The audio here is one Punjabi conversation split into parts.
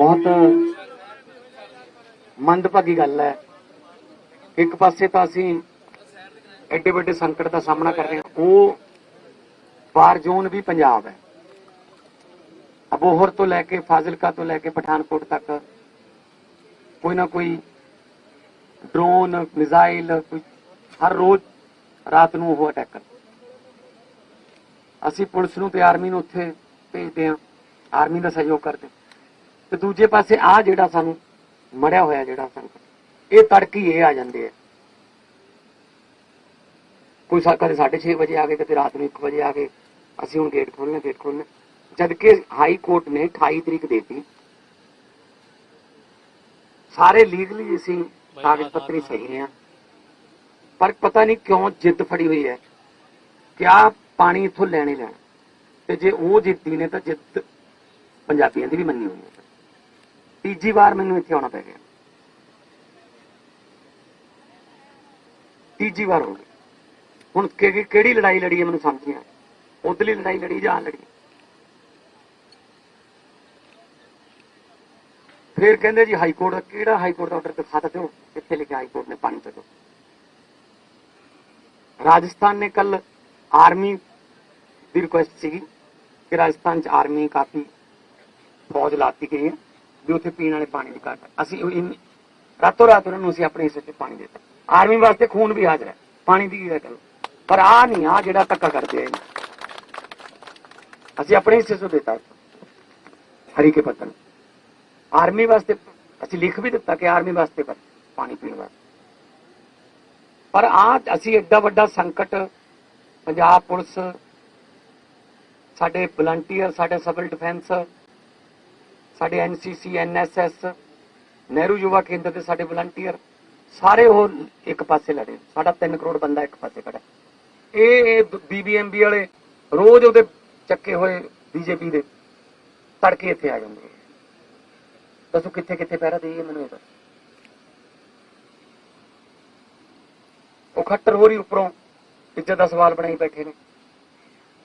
ਬਹੁਤ ਮੰਦਭਾਗੀ ਗੱਲ ਹੈ। ਇੱਕ ਪਾਸੇ ਤਾਂ ਅਸੀਂ ਐਡੇ ਵੱਡੇ ਸੰਕਟ ਦਾ ਸਾਹਮਣਾ ਕਰ ਰਹੇ ਹਾਂ। ਉਹ ਵਾਰ ਜ਼ੋਨ ਵੀ ਪੰਜਾਬ ਹੈ। ਅਬੋਹਰ ਤੋਂ ਲੈ ਕੇ ਫਾਜ਼ਿਲਕਾ ਤੋਂ ਲੈ ਕੇ ਪਠਾਨਕੋਟ ਤੱਕ ਕੋਈ ਨਾ ਕੋਈ ਡਰੋਨ ਮਿਜ਼ਾਈਲ ਹਰ ਰੋਜ਼ ਰਾਤ ਨੂੰ ਉਹ ਅਟੈਕ ਕਰ ਅਸੀਂ ਪੁਲਿਸ ਨੂੰ ਤੇ ਆਰਮੀ ਨੂੰ ਉੱਥੇ ਭੇਜਦੇ ਹਾਂ। ਆਰਮੀ ਦਾ ਸਹਿਯੋਗ ਕਰਦੇ ਹਾਂ। ਤੇ ਦੂਜੇ ਪਾਸੇ ਆ ਜਿਹੜਾ ਸਾਨੂੰ ਮੜਿਆ ਹੋਇਆ ਜਿਹੜਾ ਸੰਕਟ ਇਹ ਤੜਕੀ ਇਹ ਆ ਜਾਂਦੇ ਆ। ਕੋਈ ਕਦੇ 6:30 ਵਜੇ ਆ ਗਏ ਕਦੇ ਰਾਤ ਨੂੰ 1 ਵਜੇ ਆ ਗਏ ਅਸੀਂ ਹੁਣ ਗੇਟ ਖੋਲਣਾ ਗੇਟ ਖੋਲਣਾ ਜਦ ਕਿ ਹਾਈ ਕੋਰਟ ਨੇ 28 ਤਰੀਕ ਦੇਤੀ। ਸਾਰੇ ਲੀਗਲੀ ਅਸੀਂ ਕਾਗਜ਼ ਪੱਤਰੀ ਸਹੀ ਆ। ਪਰ ਪਤਾ ਨਹੀਂ ਕਿਉਂ ਜਿੱਦ ਫੜੀ ਹੋਈ ਹੈ ਕਿ ਆ ਪਾਣੀ ਇੱਥੋਂ ਲੈਣੇ ਲੈਣਾ। ਤੇ ਜੇ ਉਹ ਜਿੱਤੀ ਨੇ ਤਾਂ ਜਿੱਦ ਪੰਜਾਬੀਆਂ ਦੀ ਵੀ ਮੰਨੀ ਹੋਈ ਹੈ। ਤੀਜੀ ਵਾਰ ਮੈਨੂੰ ਇੱਥੇ ਆਉਣਾ ਪੈ ਗਿਆ। ਤੀਜੀ ਵਾਰ ਹੋ ਗਈ। ਹੁਣ ਕਿਹੜੀ ਲੜਾਈ ਲੜੀ ਹੈ ਮੈਨੂੰ ਸਮਝ ਨਹੀਂ ਆਇਆ ਉਧਰਲੀ ਲੜਾਈ ਲੜੀ ਜਾਂ ਲੜੀ? ਫਿਰ ਕਹਿੰਦੇ ਜੀ ਹਾਈ ਕੋਰਟ ਦਾ ਕਿਹੜਾ ਹਾਈ ਕੋਰਟ ਦਾ ਆਰਡਰ ਦਿਖਾ ਦਿਓ। ਕਿੱਥੇ ਲਿਖਿਆ ਹਾਈ ਕੋਰਟ ਨੇ ਪਾਣੀ ਕੱਢੋ ਰਾਜਸਥਾਨ ਨੇ ਕੱਲ ਆਰਮੀ ਦੀ ਰਿਕੁਐਸਟ ਸੀਗੀ ਕਿ ਰਾਜਸਥਾਨ ਚ ਆਰਮੀ ਕਾਫੀ ਫੌਜ ਲਾਤੀ ਗਈ ਹੈ। ਵੀ ਉੱਥੇ ਪੀਣ ਵਾਲੇ ਪਾਣੀ ਦੀ ਘਾਟ ਅਸੀਂ ਉਹ ਰਾਤੋਂ ਰਾਤ ਉਹਨਾਂ ਨੂੰ ਅਸੀਂ ਆਪਣੇ ਹਿੱਸੇ 'ਚ ਪਾਣੀ ਦੇ ਦਿੱਤਾ। ਆਰਮੀ ਵਾਸਤੇ ਖੂਨ ਵੀ ਹਾਜ਼ਰ ਹੈ। ਪਾਣੀ ਦੀ ਕੀ ਗੱਲ ਪਰ ਆ ਨਹੀਂ ਆ ਜਿਹੜਾ ਧੱਕਾ ਕਰਦੇ ਆ ਅਸੀਂ ਆਪਣੇ ਹਿੱਸੇ 'ਚੋਂ ਦਿੱਤਾ। ਹਰੀ ਕੇ ਪੱਤਨ ਆਰਮੀ ਵਾਸਤੇ ਅਸੀਂ ਲਿਖ ਵੀ ਦਿੱਤਾ ਕਿ ਆਰਮੀ ਵਾਸਤੇ ਪਰ ਪਾਣੀ ਪੀਣ ਵਾਸਤੇ। ਪਰ ਆ ਅਸੀਂ ਐਡਾ ਵੱਡਾ ਸੰਕਟ, ਪੰਜਾਬ ਪੁਲਿਸ, ਸਾਡੇ ਵਲੰਟੀਅਰ ਸਾਡੇ ਸਿਵਲ ਡਿਫੈਂਸ ਸਾਡੇ ਐਨਸੀਸੀ ਐਨਐਸਐਸ ਨਹਿਰੂ ਯੁਵਾ ਕੇਂਦਰ ਦੇ ਸਾਡੇ ਵਲੰਟੀਅਰ, ਸਾਰੇ ਉਹ ਇੱਕ ਪਾਸੇ ਲੜੇ। ਸਾਡਾ 3 ਕਰੋੜ ਬੰਦਾ ਇੱਕ ਪਾਸੇ ਖੜਾ ਇਹ ਬੀਬੀਐਮਬੀ ਵਾਲੇ ਰੋਜ਼ ਉਹਦੇ ਚੱਕੇ ਹੋਏ ਬੀਜੇਪੀ ਦੇ ਤੜਕੇ ਇੱਥੇ ਆ ਜਾਂਦੇ ਦੱਸੋ ਕਿੱਥੇ ਕਿੱਥੇ ਪਹਿਰਾ ਦੇਈਏ ਮੈਨੂੰ ਇਹ ਦੱਸ। ਉਹ ਖੱਟਰ ਹੋਰੀ ਉੱਪਰੋਂ ਇੱਜ਼ਤ ਦਾ ਸਵਾਲ ਬਣਾਈ ਬੈਠੇ ਨੇ।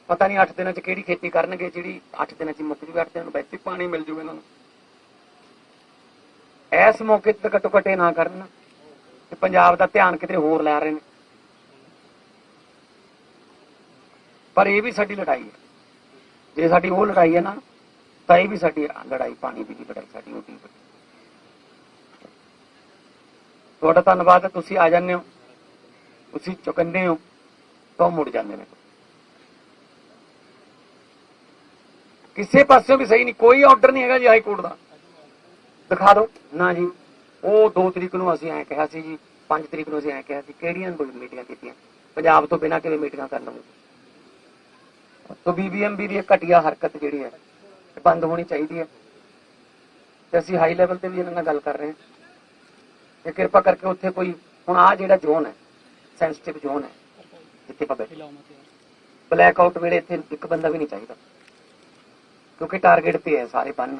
ਪਤਾ ਨਹੀਂ 8 ਦਿਨਾਂ ਚ ਕਿਹੜੀ ਖੇਤੀ ਕਰਨਗੇ, ਜਿਹੜੀ 8 ਦਿਨਾਂ ਚ ਮੁੱਕ ਜੂਗੀ 8 ਦਿਨਾਂ ਨੂੰ ਵੈਸੇ ਪਾਣੀ ਮਿਲ ਜੂਗਾ ਇਹਨਾਂ ਨੂੰ। ਇਸ ਮੌਕੇ ਤੇ ਘੱਟੋ ਘੱਟ ਇਹ ਨਾ ਕਰਨ ਕਿ ਪੰਜਾਬ ਦਾ ਧਿਆਨ ਕਿਤੇ ਹੋਰ ਲੈ ਰਹੇ ਨੇ। ਪਰ ਇਹ ਵੀ ਸਾਡੀ ਲੜਾਈ ਹੈ। ਜੇ ਸਾਡੀ ਉਹ ਲੜਾਈ ਹੈ ਨਾ, ਤਾਂ ਇਹ ਵੀ ਸਾਡੀ ਲੜਾਈ ਪਾਣੀ ਦੀ ਵੀ ਲੜਾਈ, ਸਾਡੀ ਉਹ ਵੀ ਤੁਹਾਡਾ ਧੰਨਵਾਦ ਤੁਸੀਂ ਆ ਜਾਂਦੇ ਹੋ, ਤੁਸੀਂ ਚੁਕੰਨੇ ਹੋ, ਤਾਂ ਉਹ ਮੁੜ ਜਾਂਦੇ ਨੇ। ਕਿਸੇ ਪਾਸਿਓਂ ਵੀ ਸਹੀ ਨਹੀਂ ਕੋਈ ਆਰਡਰ ਨਹੀਂ ਹੈਗਾ ਜੀ ਹਾਈ ਕੋਰਟ ਦਾ। ਦਿਖਾ ਦਿਓ। ਨਾ ਜੀ। ਉਹ 2 ਤਰੀਕ ਨੂੰ ਅਸੀਂ ਐਂ ਕਿਹਾ ਸੀ ਜੀ 5 ਤਰੀਕ ਨੂੰ ਅਸੀਂ ਐਂ ਕਿਹਾ ਸੀ ਕਿਹੜੀਆਂ ਮੀਟਿੰਗਾਂ ਕੀਤੀਆਂ? ਪੰਜਾਬ ਤੋਂ ਬਿਨਾਂ ਕਿਵੇਂ ਮੀਟਿੰਗਾਂ ਕਰ ਲਵਾਂਗੇ? ਤੋ ਬੀਬੀਐਮਬੀ ਦੀ ਇਹ ਘਟੀਆ ਹਰਕਤ ਜਿਹੜੀ ਹੈ ਇਹ ਬੰਦ ਹੋਣੀ ਚਾਹੀਦੀ ਹੈ। ਤੇ ਅਸੀਂ ਹਾਈ ਲੈਵਲ ਤੇ ਵੀ ਇਹਨਾਂ ਨਾਲ ਗੱਲ ਕਰ ਰਹੇ ਹਾਂ। ਤੇ ਕਿਰਪਾ ਕਰਕੇ ਉੱਥੇ ਕੋਈ ਹੁਣ ਆ ਜਿਹੜਾ ਜ਼ੋਨ ਹੈ ਸੈਂਸਿਟਿਵ ਜ਼ੋਨ ਹੈ ਜਿੱਥੇ ਬੈਠੇ। ਬਲੈਕ ਆਊਟ ਵੇਲੇ ਇੱਥੇ ਇੱਕ ਬੰਦਾ ਵੀ ਨਹੀਂ ਚਾਹੀਦਾ। ਕਿਉਂਕਿ ਟਾਰਗੇਟ ਤੇ ਹੈ ਸਾਰੇ ਬੰਨ।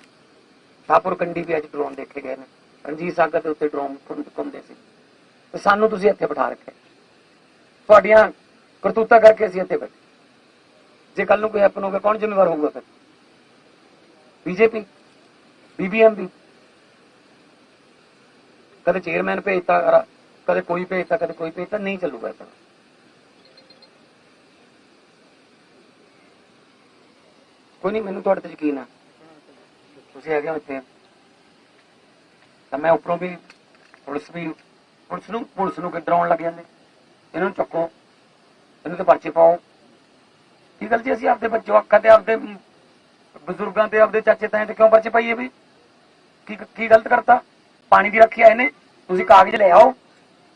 ਠਾਪੁਰ ਕੰਡੀ ਵੀ ਅੱਜ ਡਰੋਨ ਦੇਖੇ ਗਏ ਨੇ। ਰਣਜੀਤ ਸਾਗਰ ਦੇ ਉੱਤੇ ਡਰੋਨ ਘੁੰਮਦੇ ਸੀ। ਤੇ ਸਾਨੂੰ ਤੁਸੀਂ ਇੱਥੇ ਬਿਠਾ ਰੱਖਿਆ। ਤੁਹਾਡੀਆਂ ਕਰਤੂਤਾਂ ਕਰਕੇ ਅਸੀਂ ਇੱਥੇ ਬੈਠੇ। ਜੇ ਕੱਲ ਨੂੰ ਕੋਈ ਹੈਪਨ ਹੋ ਗਿਆ ਕੌਣ ਜ਼ਿੰਮੇਵਾਰ ਹੋਊਗਾ ਫਿਰ? ਬੀਜੇਪੀ ਬੀਬੀਐਮਬੀ ਕਦੇ ਚੇਅਰਮੈਨ ਭੇਜਤਾ, ਕਦੇ ਕੋਈ ਭੇਜਤਾ, ਕਦੇ ਕੋਈ ਭੇਜਤਾ, ਨਹੀਂ ਚੱਲੂਗਾ ਇਹ ਕੋਈ ਨਹੀਂ ਮੈਨੂੰ ਤੁਹਾਡੇ ਤੇ ਯਕੀਨ ਆ। ਤੁਸੀਂ ਹੈਗੇ ਹੋ ਇੱਥੇ। ਤਾਂ ਮੈਂ ਉੱਪਰੋਂ ਵੀ ਪੁਲਿਸ ਵੀ, ਪੁਲਿਸ ਨੂੰ ਪੁਲਿਸ ਨੂੰ ਕਿ ਡਰਾਉਣ ਲੱਗ ਜਾਂਦੇ? ਇਹਨਾਂ ਨੂੰ ਚੱਕੋ। ਇਹਨੂੰ ਤੇ ਪਰਚੇ ਪਾਓ। ਕੀ ਗੱਲ ਜੀ, ਅਸੀਂ ਆਪਦੇ ਬੱਚੋ, ਅੱਖਾਂ ਤੇ ਆਪਦੇ ਬਜ਼ੁਰਗਾਂ ਤੇ, ਆਪਦੇ ਚਾਚੇ ਤਾਏ ਤੇ ਕਿਉਂ ਪਰਚੇ ਪਾਈਏ ਵੀ? ਕੀ ਕੀ ਗਲਤ ਕਰਤਾ? ਪਾਣੀ ਦੀ ਰੱਖਿਆ ਇਹਨੇ। ਤੁਸੀਂ ਕਾਗਜ਼ ਲੈ ਆਓ।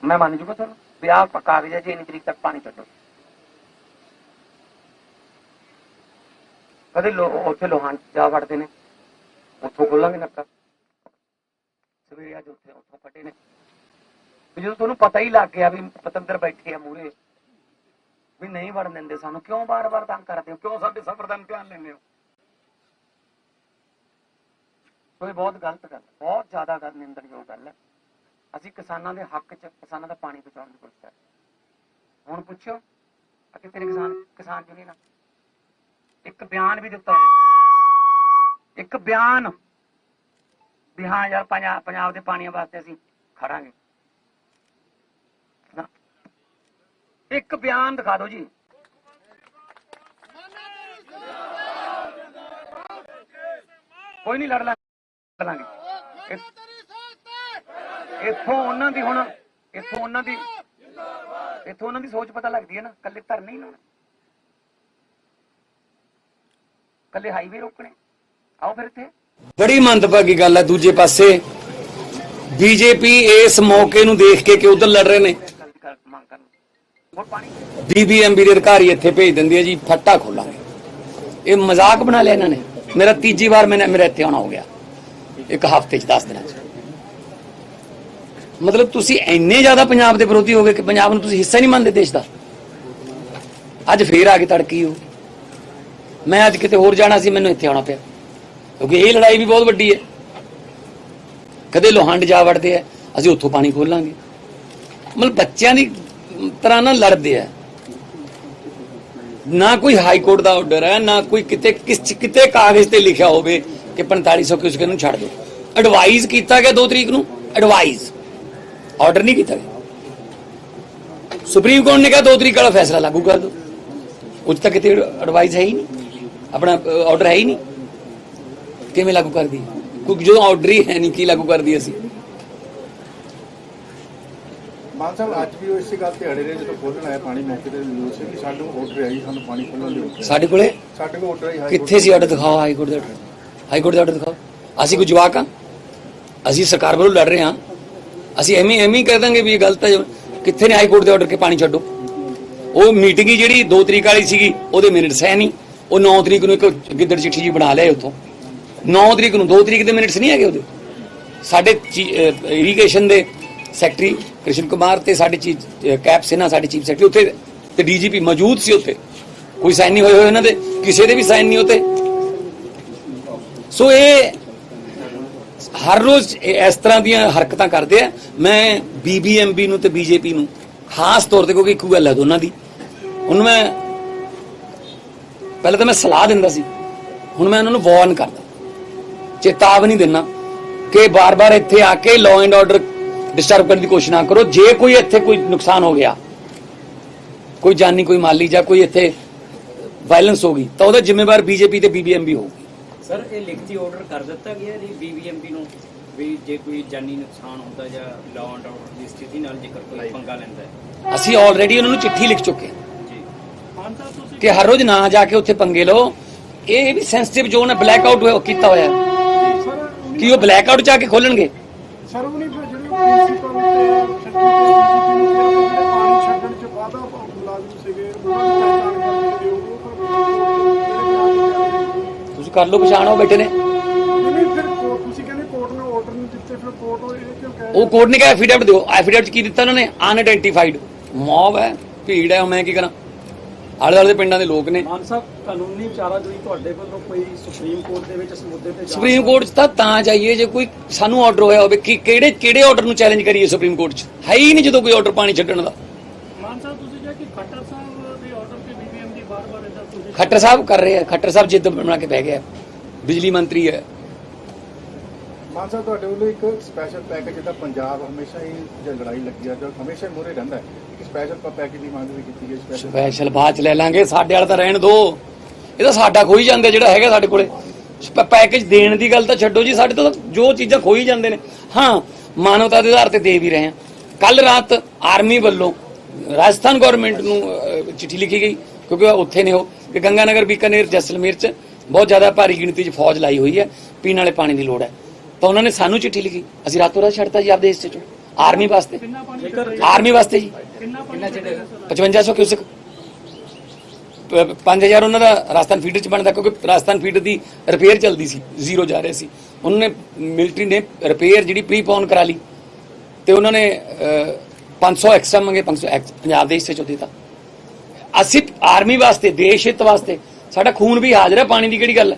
ਮੈਂ ਮੰਨ ਜੂਗਾ ਤੁਹਾਨੂੰ ਵੀ ਆਹ ਕਾਗਜ਼ ਹੈ ਜੀ, ਇੰਨੀ ਤਰੀਕ ਤੱਕ ਪਾਣੀ ਛੱਡੋ। ਕਦੇ ਲੋ ਉੱਥੇ ਲੋਹਾਨ ਜਾ ਵੜਦੇ ਨੇ। ਉੱਥੋਂ ਖੋਲਾਂਗੇ ਨੱਕਾ। ਸਵੇਰੇ ਅੱਜ ਉੱਥੇ ਉੱਥੋਂ ਕੱਢੇ ਨੇ। ਵੀ ਜਦੋਂ ਤੁਹਾਨੂੰ ਪਤਾ ਹੀ ਲੱਗ ਗਿਆ ਵੀ ਪਤੰਦਰ ਬੈਠੇ ਆ ਮੂਰੇ ਵੀ ਨਹੀਂ ਵੜਨ ਦਿੰਦੇ ਸਾਨੂੰ, ਕਿਉਂ ਬਾਰ-ਬਾਰ ਤੰਗ ਕਰਦੇ ਹੋ? ਕਿਉਂ ਸਾਡੇ ਸਫਰ ਦਾ ਇਮਤਿਹਾਨ ਲੈਂਦੇ ਹੋ? ਕੋਈ ਬਹੁਤ ਗਲਤ ਗੱਲ ਬਹੁਤ ਜ਼ਿਆਦਾ ਗੱਲ, ਨਿੰਦਣਯੋਗ ਗੱਲ ਹੈ। ਅਸੀਂ ਕਿਸਾਨਾਂ ਦੇ ਹੱਕ 'ਚ, ਕਿਸਾਨਾਂ ਦਾ ਪਾਣੀ ਬਚਾਉਣ ਦੀ ਕੋਸ਼ਿਸ਼ ਕਰ ਰਹੇ ਹਾਂ। ਹੁਣ ਪੁੱਛੋ ਆ ਕਿਤੇ ਕਿਸਾਨ ਕਿਸਾਨ ਯੂਨੀਅਨ ਇੱਕ ਬਿਆਨ ਵੀ ਦਿੱਤਾ ਹੈ। ਇੱਕ ਬਿਆਨ। ਵੀ ਹਾਂ ਯਾਰ ਪੰਜਾਬ ਦੇ ਪਾਣੀਆਂ ਵਾਸਤੇ ਅਸੀਂ ਖੜਾਂਗੇ। ਇੱਕ ਬਿਆਨ ਦਿਖਾ ਦਿਓ ਜੀ। ਕੋਈ ਨਹੀਂ ਲੜ ਲਾਂ- ਲਾਂਗੇ। ਇੱਥੋਂ ਉਹਨਾਂ ਦੀ ਹੁਣ ਇੱਥੋਂ ਉਹਨਾਂ ਦੀ ਇੱਥੋਂ ਉਹਨਾਂ ਦੀ ਸੋਚ ਪਤਾ ਲੱਗਦੀ ਹੈ ਨਾ। ਕੱਲੇ ਧਰਨੇ ਨਹੀਂ ਲਾਉਣੇ ਕੱਲੇ ਹਾਈਵੇ ਰੋਕਣੇ। ਆਓ ਫਿਰ ਇੱਥੇ। ਬੜੀ ਮੰਦਭਾਗੀ ਗੱਲ ਹੈ ਦੂਜੇ ਪਾਸੇ। ਬੀਜੇਪੀ ਇਸ ਮੌਕੇ ਨੂੰ ਦੇਖ ਕੇ ਕਿ ਉਧਰ ਲੜ ਰਹੇ ਨੇ? ਬੀਬੀਐਮਬੀ ਦੇ ਅਧਿਕਾਰੀ ਇੱਥੇ ਭੇਜ ਦਿੰਦੀ ਹੈ ਜੀ, ਫੱਟਾ ਖੋਲਾਂਗੇ। ਇਹ ਮਜ਼ਾਕ ਬਣਾ ਲਿਆ ਇਹਨਾਂ ਨੇ। ਮੇਰਾ ਤੀਜੀ ਵਾਰ ਮੈਨੇ ਮੇਰੇ ਇੱਥੇ ਆਉਣਾ ਹੋ ਗਿਆ। ਇੱਕ ਹਫ਼ਤੇ ਚ 10 ਦਿਨਾਂ ਚ। ਮਤਲਬ ਤੁਸੀਂ ਇੰਨੇ ਜ਼ਿਆਦਾ ਪੰਜਾਬ ਦੇ ਵਿਰੋਧੀ ਹੋ ਗਏ ਕਿ ਪੰਜਾਬ ਨੂੰ ਤੁਸੀਂ ਹਿੱਸਾ ਹੀ ਨਹੀਂ ਮੰਨਦੇ ਦੇਸ਼ ਦਾ। ਅੱਜ ਫੇਰ ਆ ਕੇ ਤੜਕੀ ਹੋ। ਮੈਂ ਅੱਜ ਕਿਤੇ ਹੋਰ ਜਾਣਾ ਸੀ, ਮੈਨੂੰ ਇੱਥੇ ਆਉਣਾ ਪਿਆ। ਕਿਉਂਕਿ ਇਹ ਲੜਾਈ ਵੀ ਬਹੁਤ ਵੱਡੀ ਹੈ। ਕਦੇ ਲੋਹੰਡ ਜਾ ਵੜਦੇ ਆ, ਅਸੀਂ ਉੱਥੋਂ ਪਾਣੀ ਖੋਲਾਂਗੇ। ਮਤਲਬ ਬੱਚਿਆਂ ਦੀ ਤਰ੍ਹਾਂ ਨਾਲ ਲੜਦੇ ਆ। ਨਾ ਕੋਈ ਹਾਈ ਕੋਰਟ ਦਾ ਆਰਡਰ ਹੈ, ਨਾ ਕੋਈ ਕਿਤੇ, ਕਿਸ ਕਿਤੇ ਕਾਗਜ਼ ਤੇ ਲਿਖਿਆ ਹੋਵੇ ਕਿ 4500 ਕਿਉਂ ਨੂੰ ਛੱਡ ਦਿਓ ਐਡਵਾਈਜ਼ ਕੀਤਾ ਗਿਆ 2 ਤਰੀਕ ਨੂੰ ਐਡਵਾਈਜ਼ ਆਰਡਰ ਨਹੀਂ ਕੀਤਾ ਗਿਆ। ਸੁਪਰੀਮ ਕੋਰਟ ਨੇ ਕਿਹਾ 2 ਤਰੀਕ ਵਾਲਾ ਫੈਸਲਾ ਲਾਗੂ ਕਰ ਦਿਓ ਉੱਚ ਤੱਕ ਕਿਤੇ ਐਡਵਾਈਜ਼ ਹੈ ਹੀ ਨਹੀਂ। ਆਪਣਾ ਆਰਡਰ ਹੈ ਹੀ ਨਹੀਂ। ਕਿਵੇਂ ਲਾਗੂ ਕਰ ਦੀ ਕਿਉਂਕਿ ਜਦੋਂ ਆਰਡਰ ਹੀ ਹੈ ਨਹੀਂ ਕੀ ਲਾਗੂ ਕਰ ਦੀ ਅਸੀਂ? ਮਾਨ ਸਾਹਿਬ ਅੱਜ ਵੀ ਇਸੇ ਗੱਲ ਤੇ ਅੜੇ ਰਹੇ ਜਦੋਂ ਖੋਲਣ ਆਇਆ ਪਾਣੀ ਮੌਕੇ ਤੇ ਨਿਊਜ਼ ਸੀ ਕਿ ਸਾਨੂੰ ਆਰਡਰ ਆਈ ਸਾਨੂੰ ਪਾਣੀ ਖੋਲਣ ਦੀ ਸਾਡੇ ਕੋਲੇ। ਸਾਡੇ ਕੋਲ ਆਰਡਰ ਆਈ ਹਾਈ ਕਿੱਥੇ ਸੀ ਆਰਡਰ ਦਿਖਾਓ ਹਾਈ ਕੋਰਟ ਦਾ ਆਰਡਰ ਹਾਈ ਕੋਰਟ ਦਾ ਆਰਡਰ ਦਿਖਾਓ। ਅਸੀਂ ਕੋਈ ਜਵਾਕ ਆ ਅਸੀਂ ਸਰਕਾਰ ਵੱਲੋਂ ਲੜ ਰਹੇ ਹਾਂ। ਅਸੀਂ ਐਵੇਂ ਐਵੇਂ ਕਹਿ ਦਾਂਗੇ ਵੀ ਇਹ ਗਲਤ ਹੈ। ਕਿੱਥੇ ਨੇ ਹਾਈ ਕੋਰਟ ਦੇ ਆਰਡਰ ਕੇ ਪਾਣੀ ਛੱਡੋ? ਉਹ ਮੀਟਿੰਗ ਹੀ ਜਿਹੜੀ 2 ਤਰੀਕ ਵਾਲੀ ਸੀਗੀ ਉਹਦੇ ਮਿੰਟਸ ਹੈ ਨਹੀਂ। ਉਹ 9 ਤਰੀਕ ਨੂੰ ਇੱਕ ਗਿੱਦੜ ਚਿੱਠੀ ਜੀ ਬਣਾ ਲਿਆ ਉੱਥੋਂ। 9 ਤਰੀਕ ਨੂੰ 2 ਤਰੀਕ ਦੇ ਮਿੰਟਸ ਨਹੀਂ ਹੈਗੇ ਉਹਦੇ। ਸਾਡੇ ਇਰੀਗੇਸ਼ਨ ਦੇ ਸੈਕਟਰੀ ਕ੍ਰਿਸ਼ਨ ਕੁਮਾਰ ਤੇ ਸਾਡੇ ਚੀਫ ਕੈਪ ਸਿਨਾ ਸਾਡੇ ਚੀਫ ਸੈਕਟਰੀ ਉੱਥੇ ਤੇ ਡੀਜੀਪੀ ਮੌਜੂਦ ਸੀ ਉੱਥੇ। ਕੋਈ ਸਾਈਨ ਨਹੀਂ ਹੋਏ ਹੋਏ ਇਹਨਾਂ ਦੇ, ਕਿਸੇ ਦੇ ਵੀ ਸਾਈਨ ਨਹੀਂ ਉੱਤੇ ਸੋ ਇਹ ਹਰ ਰੋਜ਼ ਇਸ ਤਰ੍ਹਾਂ ਦੀਆਂ ਹਰਕਤਾਂ ਕਰਦੇ ਆ। ਮੈਂ ਬੀਬੀਐਮਬੀ ਨੂੰ ਤੇ ਬੀਜੇਪੀ ਨੂੰ ਖਾਸ ਤੌਰ ਤੇ ਕਿਉਂਕਿ ਇੱਕੋ ਗੱਲ ਹੈ ਦੋਨਾਂ ਦੀ। ਹੁਣ ਮੈਂ ਪਹਿਲਾਂ ਤਾਂ ਮੈਂ ਸਲਾਹ ਦਿੰਦਾ ਸੀ। ਹੁਣ ਮੈਂ ਉਹਨਾਂ ਨੂੰ ਵਾਰਨ ਕਰਦਾ। ਚੇਤਾਵਨੀ ਦਿੰਦਾ ਕਿ ਬਾਰ-ਬਾਰ ਇੱਥੇ ਆ ਕੇ ਲਾਅ ਐਂਡ ਆਰਡਰ ਡਿਸਟਰਬ ਕਰਨ ਦੀ ਕੋਸ਼ਿਸ਼ ਨਾ ਕਰੋ। ਜੇ ਕੋਈ ਇੱਥੇ ਕੋਈ ਨੁਕਸਾਨ ਹੋ ਗਿਆ ਕੋਈ ਜਾਨੀ ਕੋਈ ਮਾਲੀ ਜਾਂ ਕੋਈ ਇੱਥੇ ਵਾਇਲੈਂਸ ਹੋ ਗਈ ਤਾਂ ਉਹਦਾ ਜ਼ਿੰਮੇਵਾਰ ਬੀਜੇਪੀ ਤੇ ਬੀਬੀਐਮਬੀ ਹੋਊਗੀ। ਸਰ ਇਹ ਲਿਖਤੀ ਆਰਡਰ ਕਰ ਦਿੱਤਾ ਗਿਆ ਜੀ ਬੀਬੀਐਮਪੀ ਨੂੰ ਵੀ ਜੇ ਕੋਈ ਜਾਨੀ ਨੁਕਸਾਨ ਹੁੰਦਾ ਜਾਂ ਲਾਅ ਐਂਡ ਆਰਡਰ ਦੀ ਸਥਿਤੀ ਨਾਲ ਜੇਕਰ ਕੋਈ ਪੰਗਾ ਲੈਂਦਾ ਹੈ। ਅਸੀਂ ਆਲਰੇਡੀ ਉਹਨਾਂ ਨੂੰ ਚਿੱਠੀ ਲਿਖ ਚੁੱਕੇ ਹਾਂ। ਕਿ ਹਰ ਰੋਜ਼ ਨਾ ਜਾ ਕੇ ਉੱਥੇ ਪੰਗੇ ਲਓ। ਇਹ ਵੀ ਸੈਂਸਿਟਿਵ ਜ਼ੋਨ ਹੈ ਬਲੈਕ ਆਊਟ ਕੀਤਾ ਹੋਇਆ। ਕਿ ਉਹ ਬਲੈਕ ਆਊਟ ਜਾ ਕੇ ਖੋਲਣਗੇ? ਸਰ ਉਹ ਨਹੀਂ ਫਿਰ ਜਿਹੜੇ ਪ੍ਰਿੰਸੀਪਲ ਤੇ ਸੈਕਟਰੀ ਜਿਹੜੇ ਪਾਣੀ ਛੱਡਣ ਚ ਵਾਧਾ ਮੁਲਾਜ਼ਮ ਸੀਗੇ ਉਹਨਾਂ ਨੂੰ ਪਹਿਚਾਣ ਕਰਦੇ ਉਹ ਤੁਸੀਂ ਕਰ ਲਓ ਪਛਾਣ ਉਹ ਬੈਠੇ ਨੇ। ਉਹ ਕੋਰਟ ਨੇ ਕਿਹਾ ਐਫੀਡੈਵਿਟ ਦਿਓ। ਐਫੀਡੈਵਿਟ ਕੀ ਦਿੱਤਾ ਉਹਨਾਂ ਨੇ? ਅਨਆਇਡੈਂਟੀਫਾਈਡ ਮੌਬ ਹੈ ਭੀੜ ਹੈ ਮੈਂ ਕੀ ਕਰਾਂ? ਆਲੇ ਦੁਆਲੇ ਦੇ ਪਿੰਡਾਂ ਦੇ ਲੋਕ ਨੇ। ਮਾਨ ਸਾਹਿਬ ਕਾਨੂੰਨੀ ਚਾਰਾਜੋਈ ਤੁਹਾਡੇ ਵੱਲੋਂ ਕੋਈ ਸੁਪਰੀਮ ਕੋਰਟ ਦੇ ਵਿੱਚ ਇਸ ਮੁੱਦੇ ਤੇ ਸੁਪਰੀਮ ਕੋਰਟ 'ਚ ਤਾਂ ਤਾਂ ਜਾਈਏ ਜੇ ਕੋਈ ਸਾਨੂੰ ਆਰਡਰ ਹੋਇਆ ਹੋਵੇ ਕਿ ਕਿਹੜੇ ਕਿਹੜੇ ਆਰਡਰ ਨੂੰ ਚੈਲੰਜ ਕਰੀਏ ਸੁਪਰੀਮ ਕੋਰਟ 'ਚ? ਹੈ ਹੀ ਨਹੀਂ ਜਦੋਂ ਕੋਈ ਆਰਡਰ ਪਾਣੀ ਛੱਡਣ ਦਾ। ਮਾਨ ਸਾਹਿਬ ਤੁਸੀਂ ਜੇ ਕਿ ਖੱਟਰ ਸਾਹਿਬ ਦੇ ਆਰਡਰ ਤੇ ਬੀਬੀਐਮ ਦੀ ਬਾਰ-ਬਾਰ ਤੁਸੀਂ ਖੱਟਰ ਸਾਹਿਬ ਕਰ ਰਹੇ ਆ ਖੱਟਰ ਸਾਹਿਬ ਜਿੱਦ ਬਣਾ ਕੇ ਬਹਿ ਗਿਆ। ਬਿਜਲੀ ਮੰਤਰੀ ਹੈ। ਮਾਨ ਸਾਹਿਬ ਤੁਹਾਡੇ ਵੱਲੋਂ ਇੱਕ ਸਪੈਸ਼ਲ ਪੈਕੇਜ ਜਿਹਦਾ ਪੰਜਾਬ ਹਮੇਸ਼ਾ ਹੀ ਜੇ ਲੜਾਈ ਲੱਗੀ ਆ, ਜਾਂ ਹਮੇਸ਼ਾ ਮੂਹਰੇ ਰਹਿੰਦਾ ਇੱਕ ਸਪੈਸ਼ਲ ਪੈਕੇਜ ਦੀ ਮੰਗ ਵੀ ਕੀਤੀ ਗਈ ਸਪੈਸ਼ਲ ਬਾਅਦ ਚ ਲੈ ਲਾਂਗੇ, ਸਾਡੇ ਵਾਲਾ ਤਾਂ ਰਹਿਣ ਦੋ। ਇਹ ਤਾਂ ਸਾਡਾ ਖੋਈ ਜਾਂਦੇ ਜਿਹੜਾ ਹੈਗਾ ਸਾਡੇ ਕੋਲੇ। ਪੈਕੇਜ ਦੇਣ ਦੀ ਗੱਲ ਤਾਂ ਛੱਡੋ ਜੀ, ਸਾਡੇ ਤੋਂ ਜੋ ਚੀਜ਼ਾਂ ਖੋਈ ਜਾਂਦੇ ਨੇ। ਹਾਂ, ਮਾਨਵਤਾ ਦੇ ਆਧਾਰ ਤੇ ਦੇ ਵੀ ਰਹੇ ਹਾਂ। ਕੱਲ ਰਾਤ ਆਰਮੀ ਵੱਲੋਂ ਰਾਜਸਥਾਨ ਗਵਰਨਮੈਂਟ ਨੂੰ ਚਿੱਠੀ ਲਿਖੀ ਗਈ, ਕਿਉਂਕਿ ਉੱਥੇ ਨੇ ਉਹ, ਕਿ ਗੰਗਾਨਗਰ, ਬੀਕਾਨੇਰ, ਜੈਸਲਮੇਰ ਚ ਬਹੁਤ ਜ਼ਿਆਦਾ ਭਾਰੀ ਗਿਣਤੀ 'ਚ ਫੌਜ ਲਾਈ ਹੋਈ ਹੈ, ਪੀਣ ਵਾਲੇ ਪਾਣੀ ਦੀ ਲੋੜ ਹੈ। ਤਾਂ ਉਹਨਾਂ ਨੇ ਸਾਨੂੰ ਚਿੱਠੀ ਲਿਖੀ। ਅਸੀਂ ਰਾਤੋਂ ਰਾਤ ਛੱਡਤਾ ਜੀ ਆਪਦੇ ਹਿੱਸੇ ਚੋਂ ਆਰਮੀ ਵਾਸਤੇ। ਆਰਮੀ ਵਾਸਤੇ ਜੀ। ਕਿੰਨਾ ਪਾਣੀ ਛੱਡੇਗਾ 5500 ਕਿਊਸਕ। 5000 ਉਹਨਾਂ ਦਾ ਰਾਜਸਥਾਨ ਫੀਡਰ ਚ ਬਣਦਾ ਕਿਉਂਕਿ ਰਾਜਸਥਾਨ ਫੀਡਰ ਦੀ ਰਿਪੇਅਰ ਚੱਲਦੀ ਸੀ। ਜ਼ੀਰੋ ਜਾ ਰਹੇ ਸੀ। ਉਹਨਾਂ ਨੇ ਮਿਲਟਰੀ ਨੇ ਰਿਪੇਅਰ ਜਿਹੜੀ ਪ੍ਰੀਪੋਨ ਕਰਾ ਲਈ। ਤੇ ਉਹਨਾਂ ਨੇ ਅਹ, 500 ਐਕਸਟਰਾ ਮੰਗੇ 500 ਐਕਸ- ਪੰਜਾਬ ਦੇ ਹਿੱਸੇ ਚੋਂ ਦਿੱਤਾ। ਅਸੀਂ ਆਰਮੀ ਵਾਸਤੇ ਦੇਸ਼ ਹਿੱਤ ਵਾਸਤੇ ਸਾਡਾ ਖੂਨ ਵੀ ਹਾਜ਼ਰ ਹੈ ਪਾਣੀ ਦੀ ਕਿਹੜੀ ਗੱਲ ਹੈ?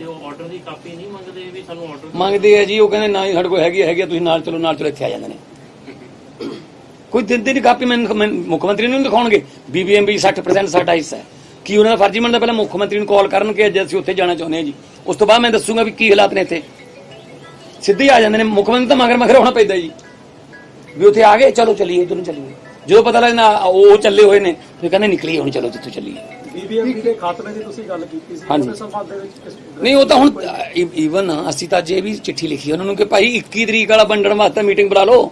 ਤੇ ਉਹ ਆਰਡਰ ਦੀ ਕਾਪੀ ਨਹੀਂ ਮੰਗਦੇ ਵੀ ਸਾਨੂੰ ਆਰਡਰ ਮੰਗਦੇ ਆ ਜੀ, ਉਹ ਕਹਿੰਦੇ ਨਾ ਜੀ, ਸਾਡੇ ਕੋਲ ਹੈਗੀ ਹੈਗੀ ਤੁਸੀਂ ਨਾਲ ਚਲੋ ਨਾਲ ਚਲੋ, ਇੱਥੇ ਆ ਜਾਂਦੇ ਨੇ। ਕੋਈ ਦਿੰਦੇ ਨਹੀਂ ਕਾਪੀ ਮੈਨੂੰ ਮੁੱਖ ਮੰਤਰੀ ਨੂੰ ਦਿਖਾਉਣਗੇ? ਬੀਬੀਐਮਬੀ 60% ਸਾਡਾ ਹਿੱਸਾ ਹੈ। ਕੀ ਉਹਨਾਂ ਦਾ ਫਰਜ਼ੀ ਬਣਦਾ ਪਹਿਲਾਂ ਮੁੱਖ ਮੰਤਰੀ ਨੂੰ ਕਾਲ ਕਰਨਗੇ ਅੱਜ ਅਸੀਂ ਉੱਥੇ ਜਾਣਾ ਚਾਹੁੰਦੇ ਹਾਂ ਜੀ। ਉਸ ਤੋਂ ਬਾਅਦ ਮੈਂ ਦੱਸੂਗਾ ਵੀ ਕੀ ਹਾਲਾਤ ਨੇ ਇੱਥੇ। ਸਿੱਧੇ ਆ ਜਾਂਦੇ ਨੇ, ਮੁੱਖ ਮੰਤਰੀ ਤਾਂ ਮਗਰ ਮਗਰ ਹੋਣਾ ਪੈਂਦਾ ਜੀ। ਵੀ ਉੱਥੇ ਆ ਗਏ, ਚਲੋ ਚੱਲੀਏ ਉਧਰ ਨੂੰ ਚੱਲੀਏ। ਜਦੋਂ ਪਤਾ ਲੱਗਦਾ ਉਹ ਚੱਲੇ ਹੋਏ ਨੇ, ਫਿਰ ਕਹਿੰਦੇ ਨਿਕਲੀਏ ਹੁਣ, ਚਲੋ ਜਿੱਥੋਂ ਚੱਲੀਏ। ਬੀਬੀਐਮਪੀ ਦੇ ਖਾਤਮੇ ਦੀ ਤੁਸੀਂ ਗੱਲ ਕੀਤੀ ਸੀ ਹਾਂਜੀ। ਸੰਬੰਧ ਦੇ ਵਿੱਚ ਕਿਸ ਨਹੀਂ ਉਹ ਤਾਂ ਹੁਣ ਈਵਨ ਅਸੀਂ ਤਾਂ ਜੇ ਵੀ ਚਿੱਠੀ ਲਿਖੀ ਉਹਨਾਂ ਨੂੰ ਕਿ ਭਾਈ 21 ਤਰੀਕ ਵਾਲਾ ਵੰਡਣ ਵਾਸਤੇ ਮੀਟਿੰਗ ਬੁਲਾ ਲਓ।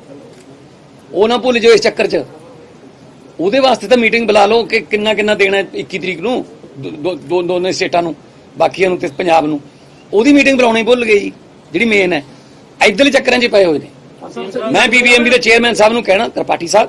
ਉਹ ਨਾ ਭੁੱਲ ਜਾਓ ਇਸ ਚੱਕਰ 'ਚ। ਉਹਦੇ ਵਾਸਤੇ ਤਾਂ ਮੀਟਿੰਗ ਬੁਲਾ ਲਓ ਕਿ ਕਿੰਨਾ ਕਿੰਨਾ ਦੇਣਾ ਹੈ 21 ਤਰੀਕ ਨੂੰ ਦੋ- ਦੋ ਦੋ- ਦੋਨੇ ਸਟੇਟਾਂ ਨੂੰ ਬਾਕੀਆਂ ਨੂੰ ਤੇ ਪੰਜਾਬ ਨੂੰ। ਉਹਦੀ ਮੀਟਿੰਗ ਬੁਲਾਉਣੀ ਭੁੱਲ ਗਏ ਜੀ ਜਿਹੜੀ ਮੇਨ ਹੈ। ਇੱਧਰਲੇ ਚੱਕਰਾਂ 'ਚ ਪਏ ਹੋਏ ਨੇ। ਮੈਂ ਬੀਬੀਐਮਬੀ ਦੇ ਚੇਅਰਮੈਨ ਸਾਹਿਬ ਨੂੰ ਕਹਿਣਾ ਤ੍ਰਿਪਾਠੀ ਸਾਹਿਬ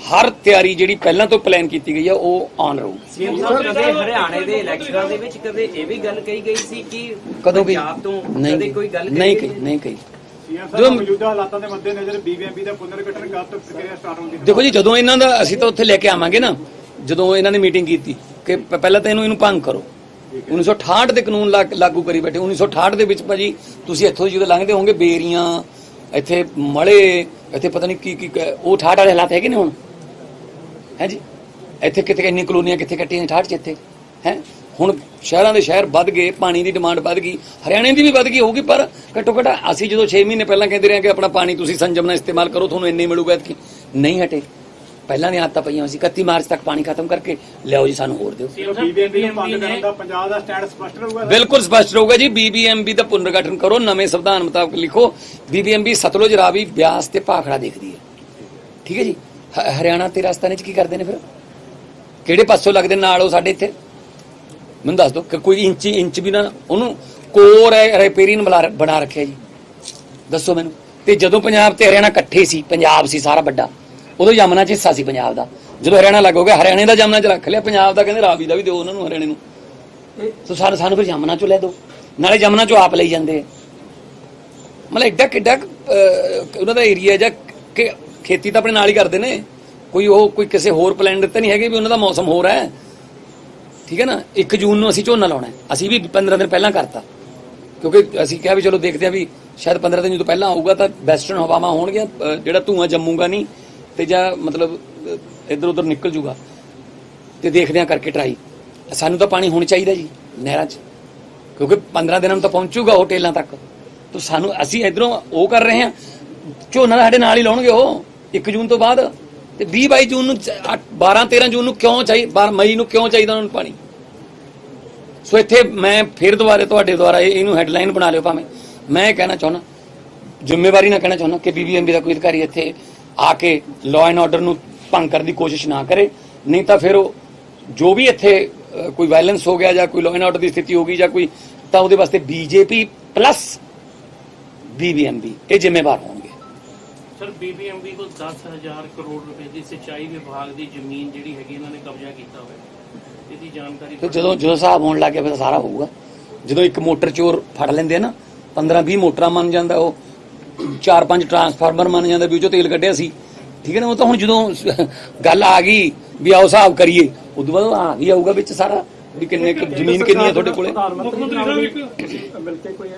ਹਰ ਤਿਆਰੀ ਜਿਹੜੀ ਪਹਿਲਾਂ ਤੋਂ ਪਲਾਨ ਕੀਤੀ ਗਈ ਹੈ ਉਹ ਆਨ ਰਹੂਗੀ ਸੀਐਮ ਸਾਹਿਬ ਕਦੇ ਹਰਿਆਣੇ ਦੇ ਇਲੈਕਸ਼ਨਾਂ ਦੇ ਵਿੱਚ ਕਦੇ ਇਹ ਵੀ ਗੱਲ ਕਹੀ ਗਈ ਸੀ ਕਿ ਕਦੋਂ ਗਈ ਪੰਜਾਬ ਤੋਂ ਨਹੀਂ ਕਦੇ ਗਈ, ਕੋਈ ਗੱਲ ਨਹੀਂ ਕਹੀ ਕਹੀ ਨਹੀਂ ਕਹੀ। ਸੀਐਮ ਜੋ- ਸਾਹਿਬ ਮੌਜੂਦਾ ਹਾਲਾਤਾਂ ਦੇ ਮੱਦੇਨਜ਼ਰ ਬੀਬੀਐਮਬੀ ਦਾ ਪੁਨਰਗਠਨ ਕਦ ਤੱਕ ਪ੍ਰਕਿਰਿਆ ਸਟਾਰਟ ਹੁੰਦੀ ਦੇਖੋ ਜੀ ਜਦੋਂ ਇਹਨਾਂ ਦਾ ਅਸੀਂ ਤਾਂ ਉੱਥੇ ਲੈ ਕੇ ਆਵਾਂਗੇ ਨਾ ਜਦੋਂ ਇਹਨਾਂ ਨੇ ਮੀਟਿੰਗ ਕੀਤੀ ਕਿ ਪਹਿਲਾਂ ਤਾਂ ਇਹਨੂੰ ਇਹਨੂੰ ਭੰਗ ਕਰੋ। 1968 ਦੇ ਕਾਨੂੰਨ ਲਾਗੂ ਕਰੀ ਬੈਠੇ 1968 ਦੇ ਵਿੱਚ ਭਾਜੀ ਤੁਸੀਂ ਇੱਥੋਂ ਜਦੋਂ ਲੰਘਦੇ ਹੋਵੋਗੇ ਬੇਰੀਆਂ ਇੱਥੇ ਮਲੇ ਇੱਥੇ ਪਤਾ ਨਹੀਂ ਕੀ ਕੀ ਕ- ਉਹ ਠਾਠ ਵਾਲੇ ਹਾਲਾਤ ਹੈਗੇ ਨੇ ਹੁਣ? ਹੈ ਜੀ? ਇੱਥੇ ਕਿਤੇ ਇੰਨੀ ਕਲੋਨੀਆਂ ਕਿੱਥੇ ਕੱਟੀਆਂ ਠਾਠ ਚ ਇੱਥੇ? ਹੈ? ਹੁਣ ਸ਼ਹਿਰਾਂ ਦੇ ਸ਼ਹਿਰ ਵੱਧ ਗਏ, ਪਾਣੀ ਦੀ ਡਿਮਾਂਡ ਵੱਧ ਗਈ, ਹਰਿਆਣੇ ਦੀ ਵੀ ਵੱਧ ਗਈ ਹੋਊਗੀ, ਪਰ ਘੱਟੋ ਘੱਟ ਅਸੀਂ ਜਦੋਂ 6 ਮਹੀਨੇ ਪਹਿਲਾਂ ਕਹਿੰਦੇ ਰਹੇ ਕਿ ਆਪਣਾ ਪਾਣੀ ਤੁਸੀਂ ਸੰਜਮ ਨਾਲ ਇਸਤੇਮਾਲ ਕਰੋ, ਤੁਹਾਨੂੰ ਇੰਨੇ ਮਿਲੂਗਾ ਕਿ ਨਹੀਂ ਹਟੇ। ਪਹਿਲਾਂ ਦੀਆਂ ਆਦਤਾਂ ਪਈਆਂ ਸੀ 31 ਮਾਰਚ ਤੱਕ ਪਾਣੀ ਖਤਮ ਕਰਕੇ ਲਿਆਓ ਜੀ ਸਾਨੂੰ ਹੋਰ ਦਿਓ। ਬੀਬੀਐਮਬੀ ਨੂੰ ਭੰਗ ਕਰਨ ਦਾ ਪੰਜਾਬ ਦਾ ਸਟੈਂਡ ਸਪਸ਼ਟ ਰਹੂਗਾ ਬਿਲਕੁਲ ਸਪਸ਼ਟ ਰਹੂਗਾ ਜੀ ਬੀਬੀਐਮਬੀ ਦਾ ਪੁਨਰਗਠਨ ਕਰੋ ਨਵੇਂ ਸੰਵਿਧਾਨ ਮੁਤਾਬਕ ਲਿਖੋ। ਬੀਬੀਐਮਬੀ ਸਤਲੁਜ ਰਾਵੀ ਬਿਆਸ ਤੇ ਭਾਖੜਾ ਦੇਖਦੀ ਹੈ। ਠੀਕ ਹੈ ਜੀ? ਹਰਿਆਣਾ ਤੇ ਰਾਜਸਥਾਨ ਚ ਕੀ ਕਰਦੇ ਨੇ ਫਿਰ? ਕਿਹੜੇ ਪਾਸੋਂ ਲੱਗਦੇ ਨਾਲ ਉਹ ਸਾਡੇ ਇੱਥੇ? ਮੈਨੂੰ ਦੱਸ ਦਿਓ ਕਿ ਕੋਈ ਇੰਚ ਇੰਚ ਵੀ ਨਾ ਉਹਨੂੰ ਕੋਰ ਰਿਪੇਰੀਨ ਬਣਾ ਰੱਖਿਆ ਜੀ। ਦੱਸੋ ਮੈਨੂੰ। ਤੇ ਜਦੋਂ ਪੰਜਾਬ ਤੇ ਹਰਿਆਣਾ ਇਕੱਠੇ ਸੀ ਪੰਜਾਬ ਸੀ ਸਾਰਾ ਵੱਡਾ ਉਦੋਂ ਯਮਨਾ ਚ ਹਿੱਸਾ ਸੀ ਪੰਜਾਬ ਦਾ। ਜਦੋਂ ਹਰਿਆਣਾ ਲੱਗ ਹੋ ਗਿਆ ਹਰਿਆਣੇ ਦਾ ਯਮਨਾ ਚ ਰੱਖ ਲਿਆ ਪੰਜਾਬ ਦਾ ਕਹਿੰਦੇ ਰਾਵੀ ਦਾ ਵੀ ਦਿਓ ਉਹਨਾਂ ਨੂੰ ਹਰਿਆਣੇ ਨੂੰ। ਸੋ ਸਾਨੂੰ ਸਾਨੂੰ ਫਿਰ ਯਮਨਾ ਚੋਂ ਲੈ ਦਿਓ ਨਾਲੇ ਯਮਨਾ ਚੋਂ ਆਪ ਲਈ ਜਾਂਦੇ ਮਤਲਬ ਐਡਾ ਕਿੱਡਾ ਉਹਨਾਂ ਦਾ ਏਰੀਆ ਜਾਂ ਕਿ ਖੇਤੀ ਤਾਂ ਆਪਣੇ ਨਾਲ ਹੀ ਕਰਦੇ ਨੇ। ਕੋਈ ਉਹ ਕੋਈ ਕਿਸੇ ਹੋਰ ਪਲਾਨ ਤਾਂ ਨਹੀਂ ਹੈਗੇ ਵੀ ਉਹਨਾਂ ਦਾ ਮੌਸਮ ਹੋਰ ਹੈ। ਠੀਕ ਹੈ ਨਾ? 1 ਜੂਨ ਨੂੰ ਅਸੀਂ ਝੋਨਾ ਲਾਉਣਾ ਹੈ। ਅਸੀਂ ਵੀ 15 ਦਿਨ ਪਹਿਲਾਂ ਕਰਤਾ। ਕਿਉਂਕਿ ਅਸੀਂ ਕਿਹਾ ਵੀ ਚਲੋ ਦੇਖਦੇ ਆ ਵੀ ਸ਼ਾਇਦ 15 ਦਿਨ ਜਦੋਂ ਪਹਿਲਾਂ ਆਊਗਾ ਤਾਂ ਵੈਸਟਰਨ ਹਵਾਵਾਂ ਹੋਣਗੀਆਂ ਜਿਹੜਾ ਧੂਆਂ ਜੰਮੂਗਾ ਨਹੀਂ। ਤੇ ਜਾਂ ਮਤਲਬ ਇੱਧਰ ਉੱਧਰ ਨਿਕਲ ਜੂਗਾ ਤੇ ਦੇਖਦੇ ਆ ਕਰਕੇ ਟਰਾਈ ਸਾਨੂੰ ਤਾਂ ਪਾਣੀ ਹੁਣ ਚਾਹੀਦਾ ਜੀ, ਨਹਿਰਾਂ 'ਚ। ਕਿਉਂਕਿ 15 ਦਿਨਾਂ ਨੂੰ ਤਾਂ ਪਹੁੰਚੂਗਾ ਉਹ ਟੇਲਾਂ ਤੱਕ। ਤਾਂ ਸਾਨੂੰ, ਅਸੀਂ ਇਧਰੋਂ ਉਹ ਕਰ ਰਹੇ ਹਾਂ। ਝੋਨਾ ਤਾਂ ਸਾਡੇ ਨਾਲ ਹੀ ਲਾਉਣਗੇ ਉਹ 1 ਜੂਨ ਤੋਂ ਬਾਅਦ। ਤੇ 20 22 ਜੂਨ ਨੂੰ 12 13 ਜੂਨ ਨੂੰ ਕਿਉਂ ਚਾਹੀ ਚਾਹੀਦਾ ਮਈ ਨੂੰ ਕਿਉਂ ਚਾਹੀਦਾ ਉਹਨਾਂ ਨੂੰ ਪਾਣੀ? ਸੋ ਇੱਥੇ ਮੈਂ ਫਿਰ ਦੁਬਾਰੇ ਤੁਹਾਡੇ ਦੁਆਰਾ ਇਹਨੂੰ ਹੈਡਲਾਈਨ ਬਣਾ ਲਿਓ ਭਾਵੇਂ। ਮੈਂ ਇਹ ਕਹਿਣਾ ਚਾਹੁੰਦਾ, ਜ਼ਿੰਮੇਵਾਰੀ ਨਾਲ ਕਹਿਣਾ ਚਾਹੁੰਦਾ ਕਿ ਬੀਬੀਐਮਬੀ ਦਾ ਕੋਈ ਅਧਿਕਾਰੀ ਇੱਥੇ ਆ ਕੇ ਲਾਅ ਐਂਡ ਆਰਡਰ ਨੂੰ ਭੰਗ ਕਰਨ ਦੀ ਕੋਸ਼ਿਸ਼ ਨਾ ਕਰੇ। ਨਹੀਂ ਤਾਂ ਫਿਰ ਉਹ ਜੋ ਵੀ ਇੱਥੇ ਕੋਈ ਵਾਇਲੈਂਸ ਹੋ ਗਿਆ ਜਾਂ ਕੋਈ ਲਾਅ ਐਂਡ ਆਰਡਰ ਦੀ ਸਥਿਤੀ ਹੋ ਗਈ ਜਾਂ ਕੋਈ ਤਾਂ ਉਹਦੇ ਵਾਸਤੇ ਬੀਜੇਪੀ ਪਲੱਸ ਬੀਬੀਐਮਬੀ ਇਹ ਜ਼ਿੰਮੇਵਾਰ ਹੋਣਗੇ। ਸਰ ਬੀਬੀਐਮਬੀ ਕੋਲ 10000 ਕਰੋੜ ਰੁਪਏ ਦੀ ਸਿੰਚਾਈ ਵਿਭਾਗ ਦੀ ਜ਼ਮੀਨ ਜਿਹੜੀ ਹੈਗੀ ਇਹਨਾਂ ਨੇ ਕਬਜ਼ਾ ਕੀਤਾ ਹੋਇਆ। ਇਹਦੀ ਜਾਣਕਾਰੀ ਤੇ ਜਦੋਂ ਜਦੋਂ ਹਿਸਾਬ ਹੋਣ ਲੱਗ ਗਿਆ ਫਿਰ ਸਾਰਾ ਹੋਊਗਾ। ਜਦੋਂ ਇੱਕ ਮੋਟਰ ਚੋਰ ਫੜ ਲੈਂਦੇ ਆ ਨਾ 15 20 ਮੋਟਰਾਂ ਮੰਨ ਜਾਂਦਾ ਉਹ ਚਾਰ ਪੰਜ ਟਰਾਂਸਫਾਰਮਰ ਮੰਨ ਜਾਂਦਾ ਵੀ ਉਹ ਚੋਂ ਤੇਲ ਕੱਢਿਆ ਸੀ। ਠੀਕ ਹੈ ਨਾ ਉਹ ਤਾਂ ਹੁਣ ਜਦੋਂ ਗੱਲ ਆ ਗਈ ਵੀ ਆਓ ਹਿਸਾਬ ਕਰੀਏ ਉਦੋਂ ਬਾਅਦ ਆ ਵੀ ਆਊਗਾ ਵਿੱਚ ਸਾਰਾ ਵੀ ਕਿੰਨੇ ਕੁ ਜ਼ਮੀਨ ਕਿੰਨੀ ਹੈ ਤੁਹਾਡੇ ਕੋਲੇ। ਮੁੱਖ ਮੰਤਰੀ ਸਾਹਿਬ ਇੱਕ ਮਿਲ ਕੇ ਕੋਈ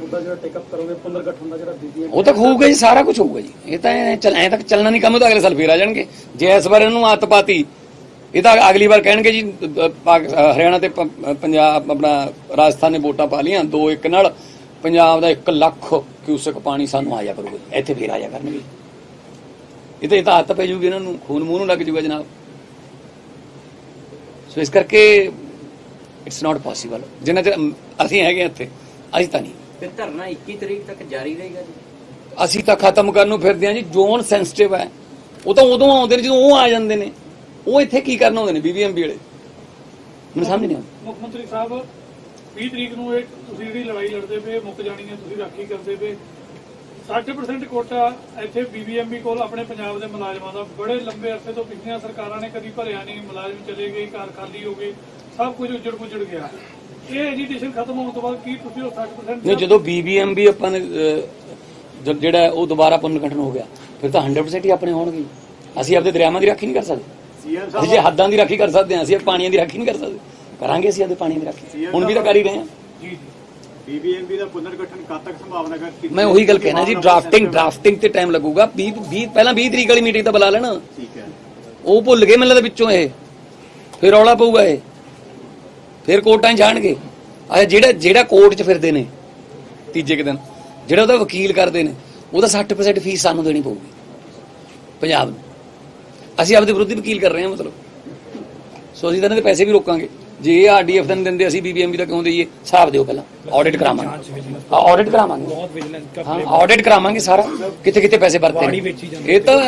ਮੁੱਦਾ ਜਿਹੜਾ ਟੇਕ ਅਪ ਕਰੋਗੇ ਪੁਨਰਗਠਨ ਦਾ ਜਿਹੜਾ ਬੀਬੀਐਮ ਉਹ ਤਾਂ ਹੋਊਗਾ ਜੀ ਸਾਰਾ ਕੁਝ ਹੋਊਗਾ ਜੀ। ਇਹ ਤਾਂ ਐਂ ਚੱਲ ਐ ਤੱਕ ਚੱਲਣਾ ਨਹੀਂ ਕੰਮ ਉਹ ਤਾਂ ਅਗਲੇ ਸਾਲ ਫੇਰ ਆ ਜਾਣਗੇ। ਜੇ ਇਸ ਵਾਰ ਇਹਨੂੰ ਆਤ ਪਾਤੀ ਇਹ ਤਾਂ ਅਗਲੀ ਵਾਰ ਕਹਿਣਗੇ ਜੀ ਹਰਿਆਣਾ ਤੇ ਪੰਜਾਬ ਆਪਣਾ ਰਾਜਸਥਾਨ ਨੇ ਵੋਟਾਂ ਪਾ ਲੀਆਂ ਦੋ ਇੱਕ ਨਾਲ। ਪੰਜਾਬ ਦਾ 1 ਲੱਖ ਕਿਊਸਕ ਪਾਣੀ ਸਾਨੂੰ ਆਇਆ ਕਰੂਗਾ। ਇੱਥੇ ਫੇਰ ਆਇਆ ਕਰਨਗੇ। ਇਹ ਤਾਂ ਇਹ ਤਾਂ ਆਦਤ ਪੈ ਜੂਗੀ ਇਹਨਾਂ ਨੂੰ। ਖੂਨ ਮੂੰਹ ਨੂੰ ਲੱਗ ਜੂਗਾ ਜਨਾਬ। ਸੋ ਇਸ ਕਰਕੇ ਇਟਸ ਨਾਟ ਪੋਸੀਬਲ ਜਿੰਨਾ ਚਿਰ ਅਸੀਂ ਹੈਗੇ ਇੱਥੇ ਅਸੀਂ ਤਾਂ ਨਹੀਂ। ਫਿਰ ਧਰਨਾ 21 ਤਰੀਕ ਤੱਕ ਜਾਰੀ ਰਹੇਗਾ ਜੀ। ਅਸੀਂ ਤਾਂ ਖਤਮ ਕਰਨ ਨੂੰ ਫਿਰਦੇ ਹਾਂ ਜੀ। ਜ਼ੋਨ ਸੈਂਸਿਟਿਵ ਹੈ। ਉਹ ਤਾਂ ਉਦੋਂ ਆਉਂਦੇ ਨੇ ਜਦੋਂ ਉਹ ਆ ਜਾਂਦੇ ਨੇ। ਉਹ ਇੱਥੇ ਕੀ ਕਰਨ ਆਉਂਦੇ ਨੇ? ਬੀਬੀਐਮਬੀ ਵਾਲੇ। ਮੈਨੂੰ ਸਮਝ ਨਹੀਂ ਆਉਂਦੀ। ਮੁੱਖ ਮੰਤਰੀ ਸਾਹਿਬ 20 ਤਰੀਕ ਨੂੰ ਇਹ ਤੁਸੀਂ ਜਿਹੜੀ ਲੜਾਈ ਲੜਦੇ ਪਏ ਮੁੱਕ ਜਾਣੀ ਹੈ ਤੁਸੀਂ ਰਾਖੀ ਕਰਦੇ ਪਏ। 60% ਕੋਟਾ ਇੱਥੇ ਬੀਬੀਐਮਬੀ ਕੋਲ ਆਪਣੇ ਪੰਜਾਬ ਦੇ ਮੁਲਾਜ਼ਮਾਂ ਦਾ। ਬੜੇ ਲੰਬੇ ਅਰਸੇ ਤੋਂ ਪਿਛਲੀਆਂ ਸਰਕਾਰਾਂ ਨੇ ਕਦੀ ਭਰਿਆ ਨਹੀਂ ਮੁਲਾਜ਼ਮ ਚਲੇ ਗਏ ਘਰ ਖਾਲੀ ਹੋ ਗਏ ਸਭ ਕੁਝ ਉੱਜੜ ਪੁੱਜੜ ਗਿਆ। ਇਹ ਐਜੀਟੇਸ਼ਨ ਖਤਮ ਹੋਣ ਤੋਂ ਬਾਅਦ ਕੀ ਤੁਸੀਂ ਉਹ 60% ਨਹੀਂ ਜਦੋਂ ਬੀਬੀਐਮਬੀ ਆਪਾਂ ਨੇ ਜਿਹੜਾ ਉਹ ਦੁਬਾਰਾ ਪੁਨਰਗਠਨ ਹੋ ਗਿਆ ਫਿਰ ਤਾਂ 100% ਹੀ ਆਪਣੇ ਹੋਣਗੇ। ਅਸੀਂ ਆਪਦੇ ਦਰਿਆਵਾਂ ਦੀ ਰਾਖੀ ਨਹੀਂ ਕਰ ਸਕਦੇ। ਅਸੀਂ ਜੇ ਹੱਦਾਂ ਦੀ ਰਾਖੀ ਕਰ ਸਕਦੇ ਹਾਂ ਅਸੀਂ ਪਾਣੀਆਂ ਦੀ ਰਾਖੀ ਨਹੀਂ ਕਰ ਸਕਦੇ। ਕਰਾਂਗੇ ਅਸੀਂ ਆਪਦੇ ਪਾਣੀ ਦੀ ਰਾਖੀ ਹੁਣ ਵੀ ਤਾਂ ਕਰ ਹੀ ਰਹੇ ਹਾਂ। ਬੀਬੀਐਮਬੀ ਦਾ ਪੁਨਰਗਠਨ ਕਦ ਤੱਕ ਸੰਭਾਵਨਾ ਹੈ ਕਿ ਮੈਂ ਉਹੀ ਗੱਲ ਕਹਿਣਾ ਜੀ ਡਰਾਫਟਿੰਗ ਡਰਾਫਟਿੰਗ ਤੇ ਟਾਈਮ ਲੱਗੂਗਾ। 20 20 ਪਹਿਲਾਂ 20 ਤਰੀਕ ਵਾਲੀ ਮੀਟਿੰਗ ਤਾਂ ਬੁਲਾ ਲੈਣਾ। ਠੀਕ ਹੈ। ਉਹ ਭੁੱਲ ਗਏ ਮੈਨੂੰ ਲੱਗਦਾ ਵਿੱਚੋਂ ਇਹ। ਫਿਰ ਰੌਲਾ ਪਊਗਾ ਇਹ। ਫਿਰ ਕੋਰਟਾਂ ਜਾਣਗੇ। ਆ ਜਿਹੜਾ ਜਿਹੜਾ ਕੋਰਟ 'ਚ ਫਿਰਦੇ ਨੇ ਤੀਜੇ ਕੁ ਦਿਨ ਜਿਹੜਾ ਉਹਦਾ ਵਕੀਲ ਕਰਦੇ ਨੇ ਉਹਦਾ 60% ਫੀਸ ਸਾਨੂੰ ਦੇਣੀ ਪਊਗੀ। ਪੰਜਾਬ ਨੂੰ। ਅਸੀਂ ਆਪਦੇ ਵਿਰੁੱਧ ਵਕੀਲ ਕਰ ਰਹੇ ਹਾਂ ਮਤਲਬ। ਸੋ ਅਸੀਂ ਤਾਂ ਇਹਨਾਂ ਦੇ ਪੈਸੇ ਵੀ ਰੋਕਾਂਗੇ। ਜੇ ਇਹ ਆਰਡੀਐਫ ਦਾ ਨਹੀਂ ਦਿੰਦੇ ਅਸੀਂ ਬੀਬੀਐਮਬੀ ਦਾ ਕਿਉਂ ਦੇਈਏ? ਹਿਸਾਬ ਦਿਓ ਪਹਿਲਾਂ ਆਡਿਟ ਕਰਾਵਾਂਗੇ। ਆਡਿਟ ਕਰਾਵਾਂਗੇ। ਹਾਂ ਆਡਿਟ ਕਰਾਵਾਂਗੇ ਸਾਰਾ। ਕਿੱਥੇ ਕਿੱਥੇ ਪੈਸੇ ਵਰਤੇ ਨੇ। ਇਹ ਤਾਂ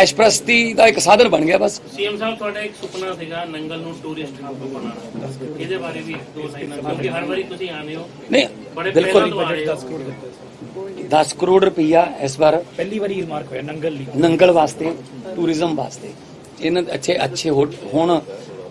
ਐਸ਼ਪ੍ਰਸਤੀ ਦਾ ਇੱਕ ਸਾਧਨ ਬਣ ਗਿਆ ਬਸ। ਸੀਐਮ ਸਾਹਿਬ ਤੁਹਾਡਾ ਇੱਕ ਸੁਪਨਾ ਸੀਗਾ ਨੰਗਲ ਨੂੰ ਟੂਰਿਸਟ ਹੱਬ ਬਣਾਉਣਾ। ਇਹਦੇ ਬਾਰੇ ਵੀ ਦੋ ਲਾਈਨਾਂ ਕਿਉਂਕਿ ਹਰ ਵਾਰੀ ਤੁਸੀਂ ਆਉਂਦੇ ਹੋ। ਨਹੀਂ ਬੜੇ ਬਿਲਕੁਲ ਪਹਿਲਾਂ ਤੋਂ ਆ ਰਹੇ ਹੋ। 10 ਕਰੋੜ ਰੁਪਈਆ ਇਸ ਵਾਰ ਪਹਿਲੀ ਵਾਰੀ ਮਾਰਕ ਹੋਇਆ ਨੰਗਲ ਲਈ। ਨੰਗਲ ਵਾਸਤੇ ਟੂਰਿਜ਼ਮ ਵਾਸਤੇ। ਇਹਨਾਂ ਦੇ ਅੱਛੇ ਅੱਛੇ ਹੁਣ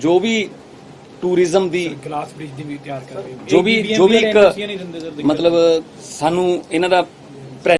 ਜੋ ਵੀ ਟੂਰਿਜ਼ਮ ਦੀ ਗਲਾਸ ਬ੍ਰਿਜ ਦੀ ਵੀ ਤਿਆਰ ਕਰ ਰਹੇ ਹੋ। ਜੋ ਵੀ ਜੋ ਵੀ ਇੱਕ ਮਤਲਬ ਸਾਨੂੰ ਇਹਨਾਂ ਦਾ